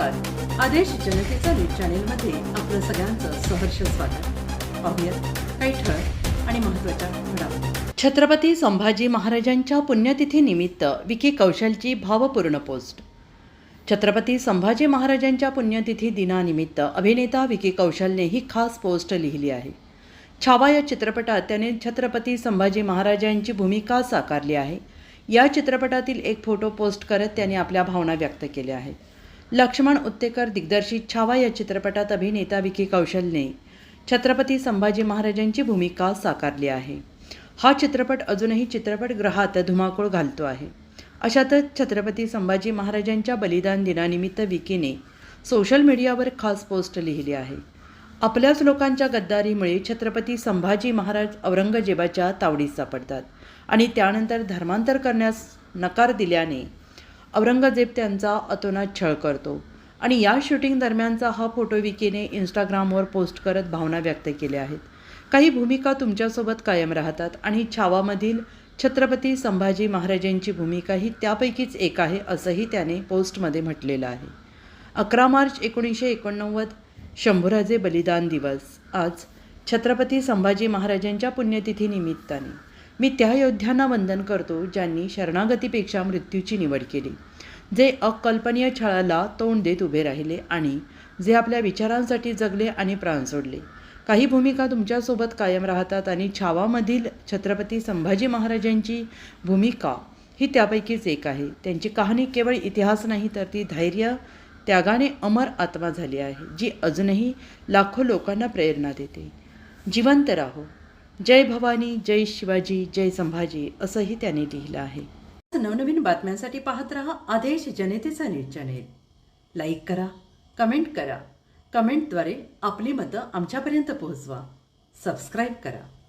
आदेश जनतेचा न्यूज चॅनेलमध्ये आपलं सगळ्यांचं सहर्ष स्वागत. पाहूयात काही ठळक आणि महत्त्वाच्या घडामोडी. छत्रपती संभाजी महाराजांच्या पुण्यतिथीनिमित्त विकी कौशलची भावपूर्ण पोस्ट. छत्रपती संभाजी महाराजांच्या पुण्यतिथी दिनानिमित्त अभिनेता विकी कौशलने ही खास पोस्ट लिहिली आहे. छावा या चित्रपटात त्याने छत्रपती संभाजी महाराजांची भूमिका साकारली आहे. या चित्रपटातील एक फोटो पोस्ट करत त्याने आपल्या भावना व्यक्त केल्या आहेत. लक्ष्मण उत्तेकर दिग्दर्शित छावा या चित्रपटात अभिनेता विकी कौशलने छत्रपती संभाजी महाराजांची भूमिका साकारली आहे. हा चित्रपट अजूनही चित्रपटगृहात धुमाकूळ घालतो आहे. अशातच छत्रपती संभाजी महाराजांच्या बलिदान दिनानिमित्त विकीने सोशल मीडियावर खास पोस्ट लिहिली आहे. आपल्याच लोकांच्या गद्दारीमुळे छत्रपती संभाजी महाराज औरंगजेबाच्या तावडीत सापडतात आणि त्यानंतर धर्मांतर करण्यास नकार दिल्याने औरंगजेब त्यांचा अतोनात छळ करतो आणि या शूटिंग दरम्यानचा हा फोटो विकीने इंस्टाग्रामवर पोस्ट करत भावना व्यक्त केल्या आहेत. काही भूमिका तुमच्यासोबत कायम राहतात आणि छावामधील छत्रपती संभाजी महाराजांची भूमिका ही त्यापैकीच एक आहे असंही त्याने पोस्टमध्ये म्हटलेलं आहे. अकरा मार्च एकोणीसशे एकोणनव्वद शंभूराजे बलिदान दिवस. आज छत्रपती संभाजी महाराजांच्या पुण्यतिथीनिमित्ताने. मी त्या योद्ध्यांना वंदन करतो ज्यांनी शरणागतीपेक्षा मृत्यूची निवड केली. जे अकल्पनीय छळाला तोंड देत उभे राहिले आणि जे आपल्या विचारांसाठी जगले आणि प्राण सोडले. काही भूमिका तुमच्यासोबत कायम राहतात आणि छावामधील छत्रपती संभाजी महाराजांची भूमिका ही त्यापैकीच एक आहे. त्यांची कहाणी केवळ इतिहास नाही तर ती धैर्य त्यागाने अमर आत्मा झाली आहे जी अजूनही लाखो लोकांना प्रेरणा देते. जिवंत राहो. जय भवानी जय शिवाजी जय संभाजी असंही त्याने लिहिलं आहे. नवनवीन बातम्यांसाठी पाहत रहा आदेश जनतेचा न्यूज चॅनेल. लाईक करा कमेंट करा. कमेंटद्वारे आपली मतं आमच्यापर्यंत पोहोचवा. सबस्क्राईब करा.